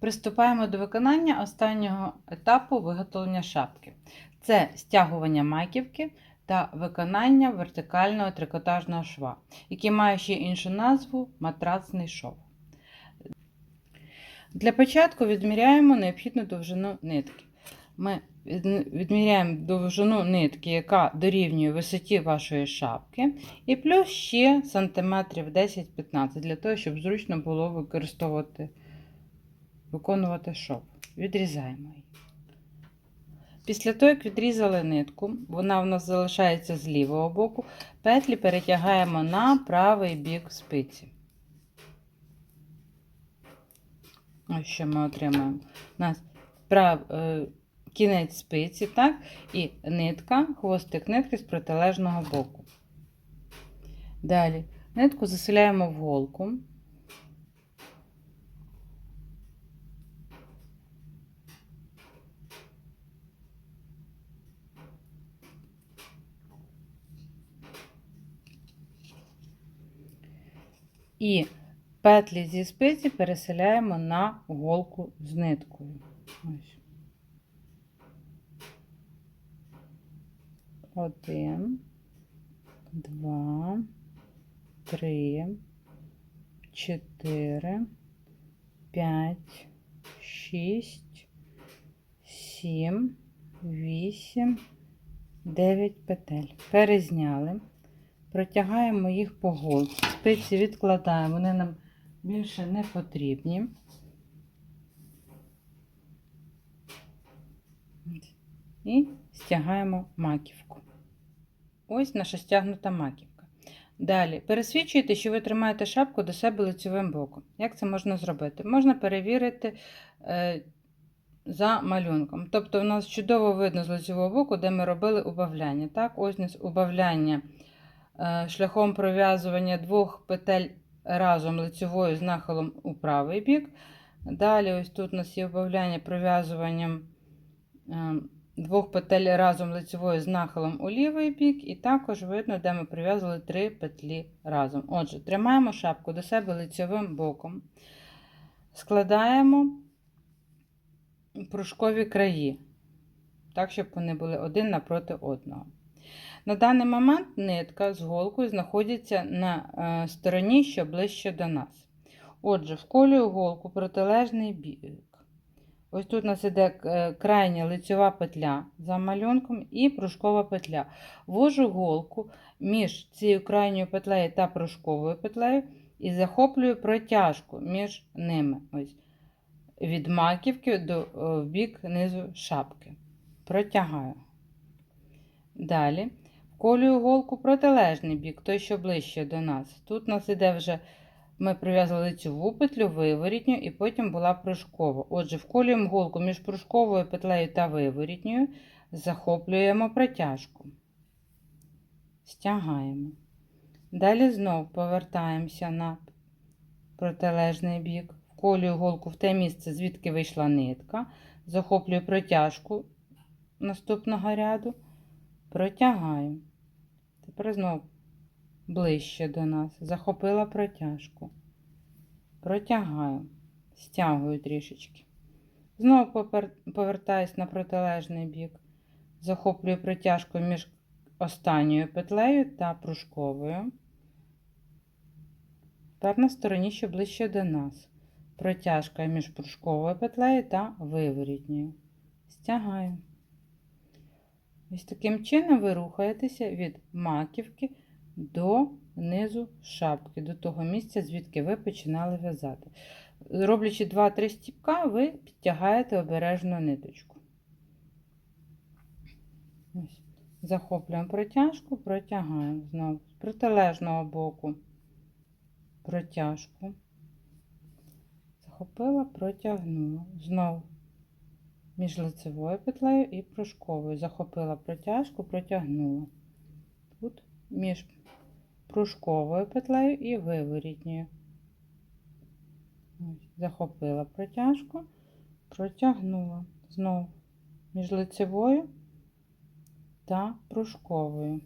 Приступаємо до виконання останнього етапу виготовлення шапки. Це стягування маківки та виконання вертикального трикотажного шва, який має ще іншу назву матрацний шов. Для початку відміряємо необхідну довжину нитки. Ми відміряємо довжину нитки, яка дорівнює висоті вашої шапки, і плюс ще сантиметрів 10-15, для того, щоб зручно було використовувати, виконувати шов. Відрізаємо її. Після того, як відрізали нитку, вона в нас залишається з лівого боку, петлі перетягаємо на правий бік спиці. Ось що ми отримаємо. У нас прав, е, кінець спиці, так, і нитка, хвостик нитки з протилежного боку. Далі нитку заселяємо в голку. І петлі зі спиці переселяємо на голку з ниткою. Один, два, три, чотири, п'ять, шість, сім, вісім, дев'ять петель. Перезняли. Протягаємо їх по голці. Спиці відкладаємо, вони нам більше не потрібні. І стягаємо маківку. Ось наша стягнута маківка. Далі пересвідчуйте, що ви тримаєте шапку до себе лицевим боком. Як це можна зробити? Можна перевірити е, за малюнком. Тобто, у нас чудово видно з лицевого боку, де ми робили убавляння. Так, ось у нас убавляння шляхом пров'язування двох петель разом лицевою з нахилом у правий бік. Далі, ось тут у нас є убавляння пров'язуванням. е, двох петель разом лицевою з нахилом у лівий бік, і також видно, де ми прив'язали три петлі разом. Отже, тримаємо шапку до себе лицевим боком, складаємо пружкові краї, так, щоб вони були один напроти одного. На даний момент нитка з голкою знаходиться на е, стороні, що ближче до нас. Отже, вколюю голку протилежний бік. Ось тут у нас іде е, крайня лицьова петля за малюнком і пружкова петля. Ввожу голку між цією крайньою петлею та пружковою петлею і захоплюю протяжку між ними. Ось. Від маківки до е, бік низу шапки. Протягаю. Далі вколюю голку протилежний бік, той, що ближче до нас. Тут у нас іде вже ми прив'язали лицьову петлю, виворітню, і потім була пружкова. Отже, вколюємо голку між пружковою петлею та виворітньою, захоплюємо протяжку, стягаємо. Далі знов повертаємося на протилежний бік, вколюю голку в те місце, звідки вийшла нитка, захоплюю протяжку наступного ряду, протягаю. Тепер знову ближче до нас, захопила протяжку. Протягаю, стягую трішечки. Знову попер- повертаюсь на протилежний бік, захоплюю протяжку між останньою петлею та пружковою. Тепер на стороні, що ближче до нас. Протяжка між пружковою петлею та виворітньою. Стягаю. Ось таким чином ви рухаєтеся від маківки до низу шапки, до того місця, звідки ви починали в'язати. Роблячи 2-3 стіпка, ви підтягаєте обережно ниточку. Ось. Захоплюємо протяжку, протягаємо знову з протилежного боку протяжку. Захопила, протягнула. Знову між лицевою петлею і пружковою. Захопила протяжку, протягнула. Тут між пружковою петлею і виворітньою. Захопила протяжку, протягнула. Знову між лицевою та пружковою.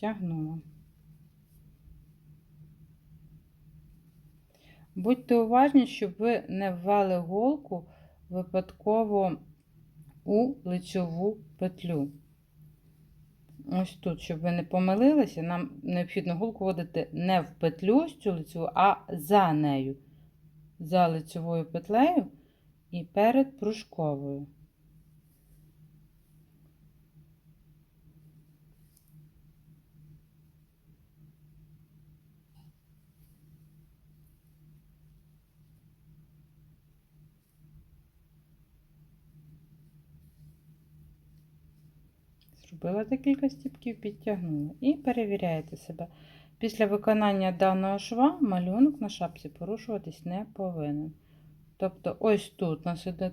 Стягнула. Будьте уважні, щоб ви не ввели голку випадково у лицьову петлю. Ось тут, щоб ви не помилилися, нам необхідно голку вводити не в петлю ось цю лицьову, а за нею, за лицьовою петлею і перед пружковою. Зробила декілька стіпків, підтягнула і перевіряєте себе. Після виконання даного шва малюнок на шапці порушуватись не повинен. Тобто, ось тут у нас іде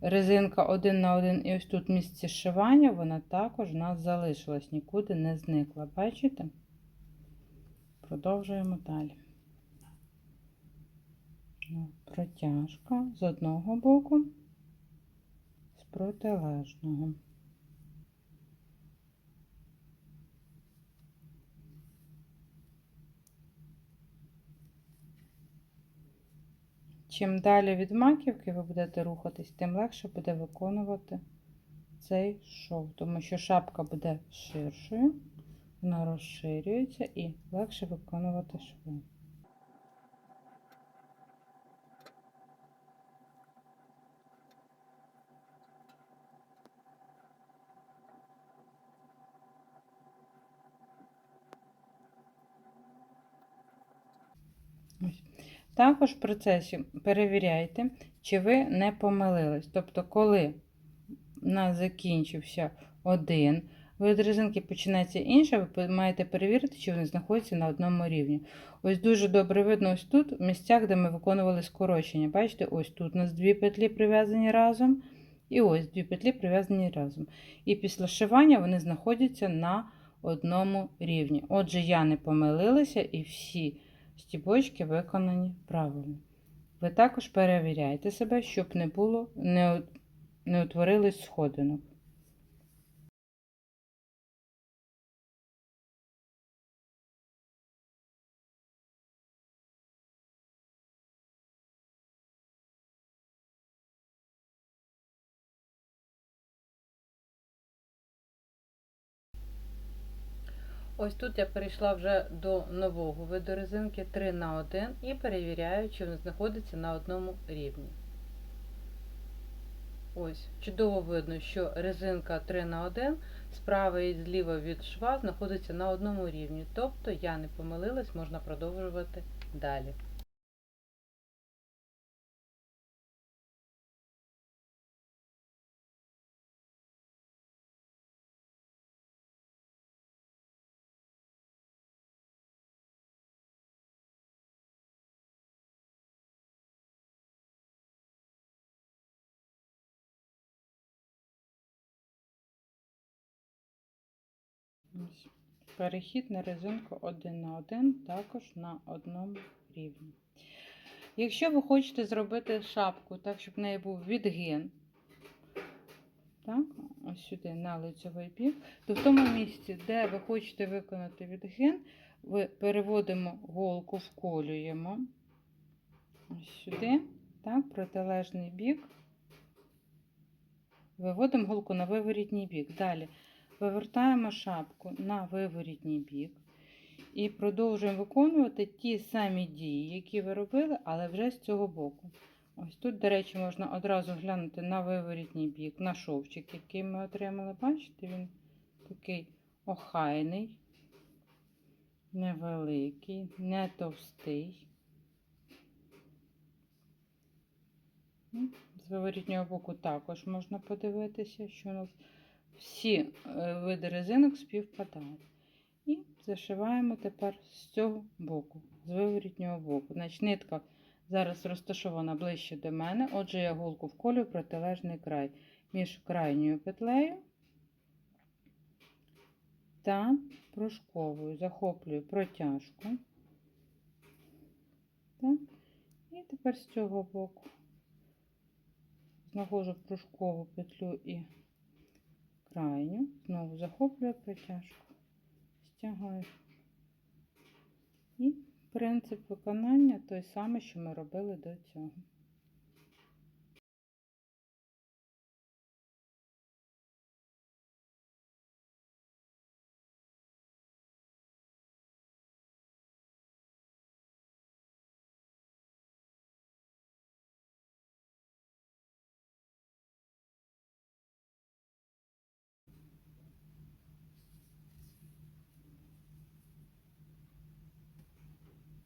резинка один на один, і ось тут в місці зшивання, вона також у нас залишилась, нікуди не зникла. Бачите? Продовжуємо далі. Ну, Протяжка з одного боку, з протилежного. Чим далі від маківки ви будете рухатись, тим легше буде виконувати цей шов, тому що шапка буде ширшою, вона розширюється і легше виконувати шви. Ось. Також в процесі перевіряйте, чи ви не помилились. Тобто, коли у нас закінчився один вид резинки, починається інша, ви маєте перевірити, чи вони знаходяться на одному рівні. Ось дуже добре видно ось тут, в місцях, де ми виконували скорочення. Бачите, ось тут у нас дві петлі прив'язані разом. І ось дві петлі прив'язані разом. І після шивання вони знаходяться на одному рівні. Отже, я не помилилася і всі стібочки виконані правильно. Ви також перевіряйте себе, щоб не було, не, не утворились сходинок. Ось тут я перейшла вже до нового виду резинки 3 на 1 і перевіряю, чи вона знаходиться на одному рівні. Ось, чудово видно, що резинка 3 на 1 справа і зліва від шва знаходиться на одному рівні. Тобто я не помилилась, можна продовжувати далі. Ось. Перехід на резинку 1 на 1, також на одному рівні. Якщо ви хочете зробити шапку так, щоб в неї був відгин, так, ось сюди на лицевий бік, то в тому місці, де ви хочете виконати відгин, ви переводимо голку, вколюємо ось сюди, так, протилежний бік, виводимо голку на виворітній бік. Далі вивертаємо шапку на виворітній бік і продовжуємо виконувати ті самі дії, які ви робили, але вже з цього боку. Ось тут, до речі, можна одразу глянути на виворітній бік, на шовчик, який ми отримали. Бачите, він такий охайний, невеликий, не товстий. З виворітнього боку також можна подивитися, що у нас всі е, види резинок співпадають. І зашиваємо тепер з цього боку, з виворітнього боку. Значить, нитка зараз розташована ближче до мене, отже, я голку вколюю протилежний край між крайньою петлею та пружковою. Захоплюю протяжку. Так. І тепер з цього боку знаходжу пружкову петлю і крайню, знову захоплюю протяжку, стягаю. І принцип виконання той самий, що ми робили до цього.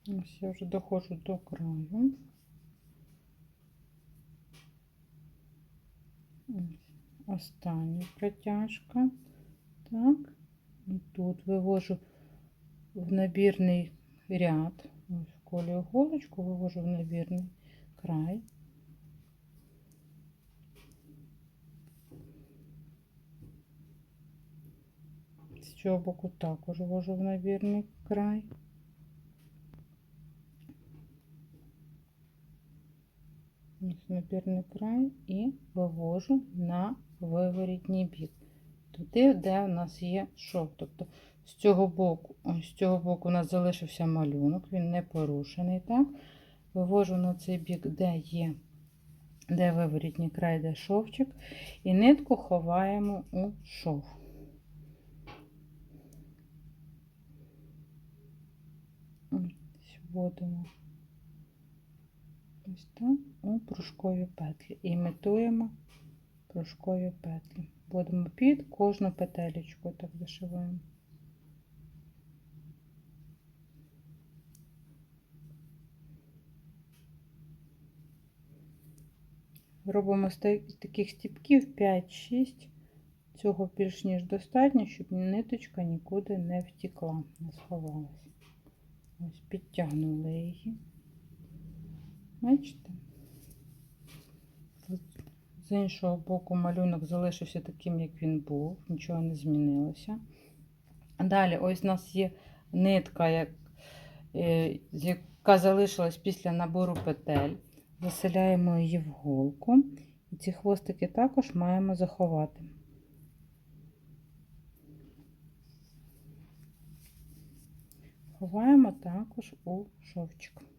Ось я вже доходжу до краю. Ось Остання протяжка. Так, і тут вивожу в набірний ряд. Ось колію голочку, вивожу в набірний край. З цього боку також ввожу в набірний край. Набірний край і вивожу на виворітній бік. Туди, де у нас є шов. Тобто з цього боку, з цього боку у нас залишився малюнок, він не порушений. так? Вивожу на цей бік, де є, де виворітній край, де шовчик, і нитку ховаємо у шов. Вводимо ось так у пружкові петлі. Імітуємо пружкові петлі. Будемо під кожну петелечку так вишиваємо. Робимо таких стіпків 5-6. Цього більш ніж достатньо, щоб ниточка нікуди не втекла, не сховалась. Ось підтягнули її. Бачите? З іншого боку малюнок залишився таким, як він був, нічого не змінилося. Далі, ось у нас є нитка, як, е, яка залишилась після набору петель. Заселяємо її в голку. І ці хвостики також маємо заховати. Ховаємо також у шовчик.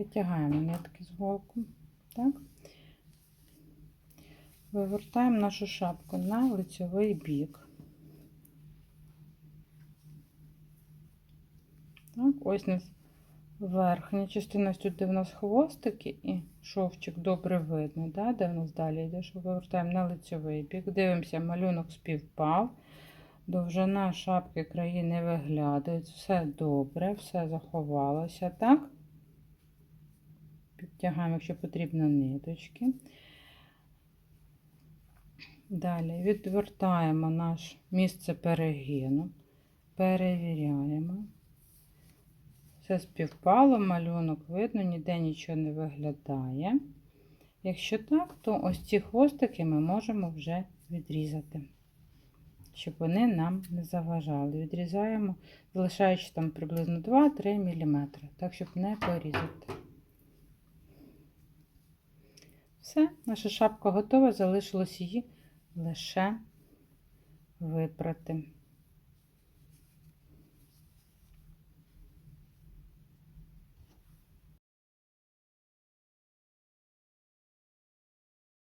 Витягаємо нитки з голку. Так. Вивертаємо нашу шапку на лицьовий бік. Так, ось нас верхня частина, тут, де в нас хвостики і шовчик добре видно, да, де в нас далі йде, що вивертаємо на лицьовий бік. Дивимося, малюнок співпав. Довжина шапки краї не виглядають. Все добре, все заховалося, так? Підтягаємо, якщо потрібно, ниточки. Далі відвертаємо наше місце перегину, перевіряємо. Все співпало, малюнок видно, ніде нічого не виглядає. Якщо так, то ось ці хвостики ми можемо вже відрізати, щоб вони нам не заважали. Відрізаємо, залишаючи там приблизно 2-3 мм, так, щоб не порізати. Все, наша шапка готова, залишилось її лише випрати.